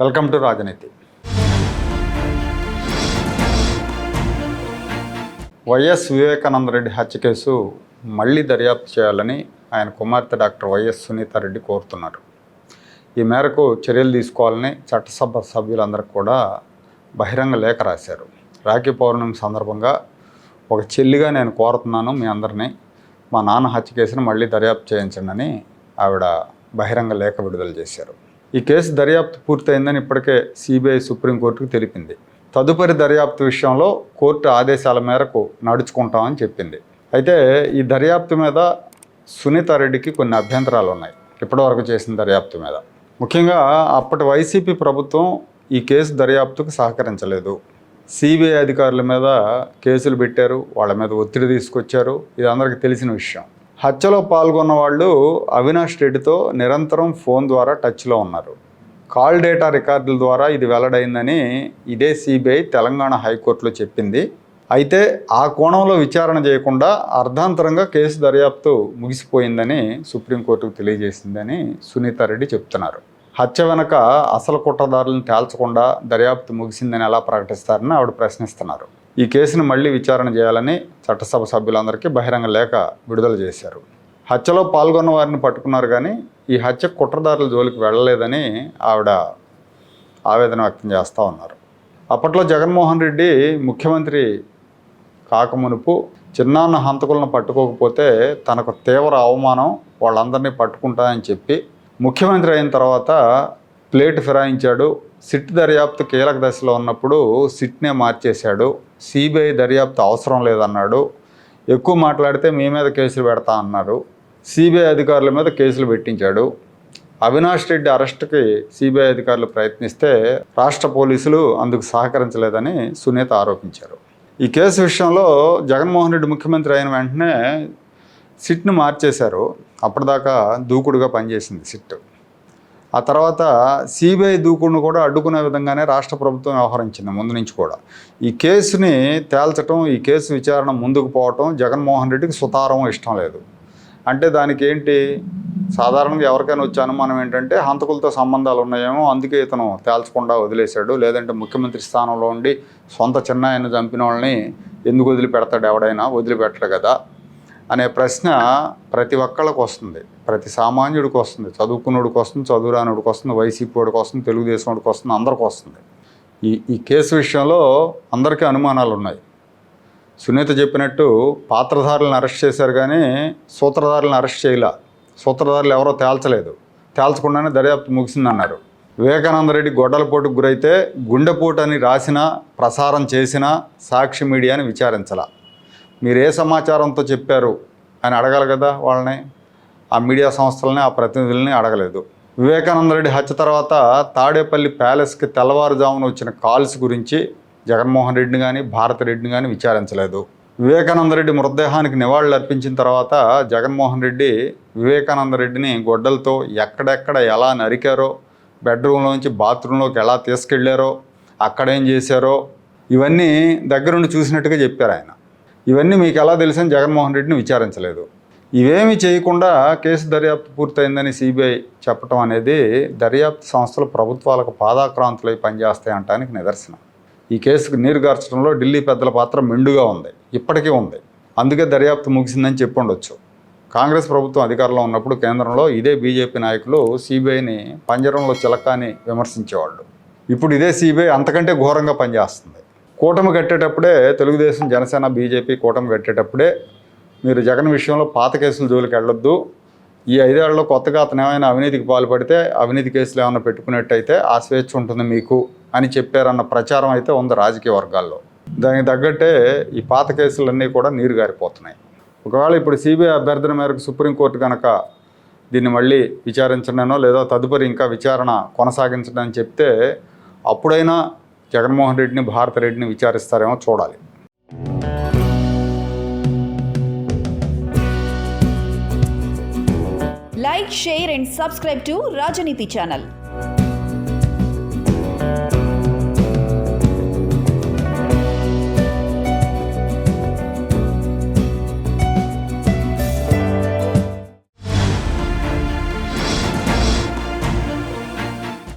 Welcome to Rajneeti. YS Vivekananda Reddy హత్య కేసు మళ్ళీ దర్యాప్తు చేయాలని ఆయన కుమార్తె డాక్టర్ వైఎస్ సునీతారెడ్డి కోరుతున్నారు. ఈ మేరకు చర్యలు తీసుకోవాలని చట్టసభ సభ్యులందరికీ కూడా బహిరంగ లేఖ రాశారు. రాఖీ పౌర్ణమి సందర్భంగా ఒక చెల్లిగా నేను కోరుతున్నాను మీ అందరినీ మా నాన్న హత్య కేసును మళ్ళీ దర్యాప్తు చేయించండి అని ఆవిడ బహిరంగ లేఖ విడుదల చేశారు. ఈ కేసు దర్యాప్తు పూర్తయిందని ఇప్పటికే సిబిఐ సుప్రీంకోర్టుకు తెలిపింది. తదుపరి దర్యాప్తు విషయంలో కోర్టు ఆదేశాల మేరకు నడుచుకుంటామని చెప్పింది. అయితే ఈ దర్యాప్తు మీద సునీత రెడ్డికి కొన్ని అభ్యంతరాలు ఉన్నాయి. ఇప్పటివరకు చేసిన దర్యాప్తు మీద. ముఖ్యంగా అప్పటి వైసీపీ ప్రభుత్వం ఈ కేసు దర్యాప్తుకు సహకరించలేదు. సిబిఐ అధికారుల మీద కేసులు పెట్టారు వాళ్ళ మీద ఒత్తిడి తీసుకొచ్చారు. ఇది అందరికీ తెలిసిన విషయం. హత్యలో పాల్గొన్న వాళ్ళు అవినాష్ రెడ్డితో నిరంతరం ఫోన్ ద్వారా టచ్లో ఉన్నారు. కాల్ డేటా రికార్డుల ద్వారా ఇది వెల్లడైందని ఇదే సిబిఐ తెలంగాణ హైకోర్టులో చెప్పింది. అయితే ఆ కోణంలో విచారణ చేయకుండా అర్ధాంతరంగా కేసు దర్యాప్తు ముగిసిపోయిందని సుప్రీంకోర్టుకు తెలియజేసిందని సునీతారెడ్డి చెప్తున్నారు. హత్య వెనక అసలు కుట్రదారులను తేల్చకుండా దర్యాప్తు ముగిసిందని ఎలా ప్రకటిస్తారని ఆవిడ ప్రశ్నిస్తున్నారు. ఈ కేసును మళ్ళీ విచారణ చేయాలని చట్టసభ సభ్యులందరికీ బహిరంగ లేఖ విడుదల చేశారు. హత్యలో పాల్గొన్న వారిని పట్టుకున్నారు కానీ ఈ హత్య కుట్రదారుల జోలికి వెళ్ళలేదని ఆవిడ ఆవేదన వ్యక్తం చేస్తూ ఉన్నారు. అప్పట్లో జగన్మోహన్ రెడ్డి ముఖ్యమంత్రి కాకమునుపు చిన్నాన్న హంతకులను పట్టుకోకపోతే తనకు తీవ్ర అవమానం వాళ్ళందరినీ పట్టుకుంటానని చెప్పి ముఖ్యమంత్రి అయిన తర్వాత ప్లేట్ ఫిరాయించాడు సిట్ దర్యాప్తు కీలక దశలో ఉన్నప్పుడు సిట్నే మార్చేశాడు. సిబిఐ దర్యాప్తు అవసరం లేదన్నాడు. ఎక్కువ మాట్లాడితే మీ మీద కేసులు పెడతా అన్నారు. సిబిఐ అధికారుల మీద కేసులు పెట్టించాడు. అవినాష్ రెడ్డి అరెస్ట్కి సిబిఐ అధికారులు ప్రయత్నిస్తే రాష్ట్ర పోలీసులు అందుకు సహకరించలేదని సునీత ఆరోపించారు. ఈ కేసు విషయంలో జగన్మోహన్ రెడ్డి ముఖ్యమంత్రి అయిన వెంటనే సిట్ను మార్చేశారు. అప్పటిదాకా దూకుడుగా పనిచేసింది సిట్. ఆ తర్వాత సిబిఐ దూకుడును కూడా అడ్డుకునే విధంగానే రాష్ట్ర ప్రభుత్వం వ్యవహరించింది ముందు నుంచి కూడా. ఈ కేసుని తేల్చడం ఈ కేసు విచారణ ముందుకు పోవటం జగన్మోహన్ రెడ్డికి సుతారం ఇష్టం లేదు. అంటే దానికి ఏంటి? సాధారణంగా ఎవరికైనా వచ్చే అనుమానం ఏంటంటే హంతకులతో సంబంధాలు ఉన్నాయేమో అందుకే ఇతను తేల్చకుండా వదిలేశాడు. లేదంటే ముఖ్యమంత్రి స్థానంలో ఉండి సొంత చిన్నాయన చంపిన వాళ్ళని ఎందుకు వదిలిపెడతాడు ఎవడైనా? వదిలిపెట్టడు కదా. అనే ప్రశ్న ప్రతి ఒక్కళ్ళకు వస్తుంది. ప్రతి సామాన్యుడికి వస్తుంది. చదువుకున్నోడికి వస్తుంది చదువురానుడికి వస్తుంది వైసీపీ వాడికి వస్తుంది తెలుగుదేశం వాడికి వస్తుంది అందరికి వస్తుంది. ఈ ఈ కేసు విషయంలో అందరికీ అనుమానాలు ఉన్నాయి. సునీత చెప్పినట్టు పాత్రధారులను అరెస్ట్ చేశారు కానీ సూత్రధారులను అరెస్ట్ చేయలే. సూత్రధారులు ఎవరో తేల్చలేదు. తేల్చకుండానే దర్యాప్తు ముగిసిందన్నారు. వివేకానంద రెడ్డి గొడ్డలపోటుకు గురైతే గుండెపోటు అని రాసినా ప్రసారం చేసినా సాక్షి మీడియాని విచారించాల. మీరు ఏ సమాచారంతో చెప్పారు అని అడగాలి కదా వాళ్ళని. ఆ మీడియా సంస్థలని ఆ ప్రతినిధుల్ని అడగలేదు. వివేకానంద రెడ్డి హత్య తర్వాత తాడేపల్లి ప్యాలెస్కి తెల్లవారుజామున వచ్చిన కాల్స్ గురించి జగన్మోహన్ రెడ్డిని కానీ భారత రెడ్డిని కానీ విచారించలేదు. వివేకానంద రెడ్డి మృతదేహానికి నివాళులు అర్పించిన తర్వాత జగన్మోహన్ రెడ్డి వివేకానంద రెడ్డిని గొడ్డలతో ఎక్కడెక్కడ ఎలా నరికారో బెడ్రూమ్లోంచి బాత్రూంలోకి ఎలా తీసుకెళ్ళారో అక్కడేం చేశారో ఇవన్నీ దగ్గరుండి చూసినట్టుగా చెప్పారు ఆయన. ఇవన్నీ మీకు ఎలా తెలిసని జగన్మోహన్ రెడ్డిని విచారించలేదు. ఇవేమి చేయకుండా కేసు దర్యాప్తు పూర్తయిందని సిబిఐ చెప్పడం అనేది దర్యాప్తు సంస్థలు ప్రభుత్వాలకు పాదాక్రాంతులై పనిచేస్తాయి అంటానికి నిదర్శనం. ఈ కేసుకు నీరు గార్చడంలో ఢిల్లీ పెద్దల పాత్ర మెండుగా ఉంది. ఇప్పటికీ ఉంది. అందుకే దర్యాప్తు ముగిసిందని చెప్పుండొచ్చు. కాంగ్రెస్ ప్రభుత్వం అధికారంలో ఉన్నప్పుడు కేంద్రంలో ఇదే బీజేపీ నాయకులు సిబిఐని పంజరంలో చిలక విమర్శించేవాళ్ళు. ఇప్పుడు ఇదే సిబిఐ అంతకంటే ఘోరంగా పనిచేస్తుంది. కూటమి కట్టేటప్పుడే తెలుగుదేశం జనసేన బీజేపీ కూటమి కట్టేటప్పుడే మీరు జగన్ విషయంలో పాత కేసులు జోలికి వెళ్ళొద్దు. ఈ ఐదేళ్ళలో కొత్తగా అతను ఏమైనా అవినీతికి పాల్పడితే అవినీతి కేసులు ఏమైనా పెట్టుకున్నట్టయితే ఆ స్వేచ్ఛ ఉంటుంది మీకు అని చెప్పారన్న ప్రచారం అయితే ఉంది రాజకీయ వర్గాల్లో. దానికి తగ్గట్టే ఈ పాత కేసులన్నీ కూడా నీరు గారిపోతున్నాయి. ఒకవేళ ఇప్పుడు సిబిఐ అభ్యర్థన మేరకు సుప్రీంకోర్టు కనుక దీన్ని మళ్ళీ విచారించడానో లేదా తదుపరి ఇంకా విచారణ కొనసాగించడం చెప్తే అప్పుడైనా జగన్మోహన్ రెడ్డిని భారత రెడ్డిని విచారిస్తారేమో చూడాలి Like, share, and subscribe to Rajaniti channel.